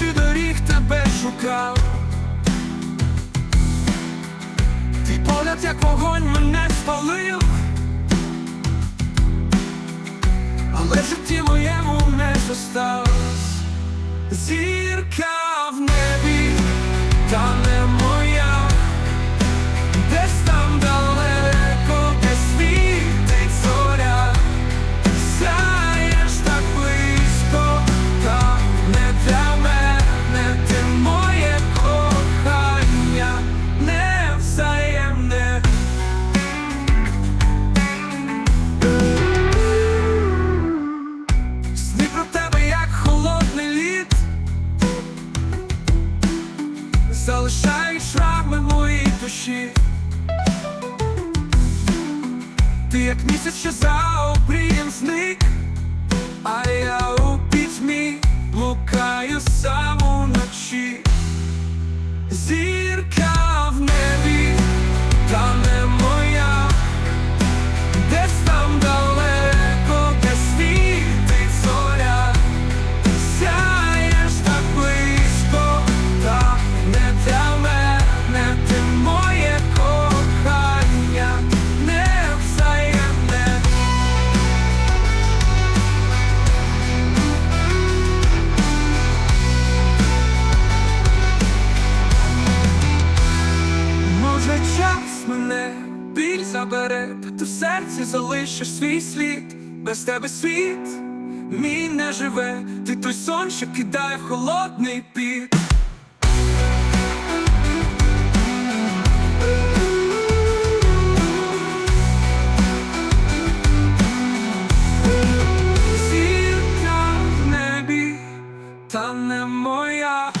тисячі доріг тебе шукав, Твій погляд, як вогонь мене спалив, але в житті моєму не зосталась зірка. залишають шрами моїй душі, ти як місяць, що за обрієм зник, а я. мене, біль забере, та ти в серці залишиш свій слід, без тебе світ, мій не живе, ти той сон, що кидає в холодний піт. Зірка в небі, та не моя.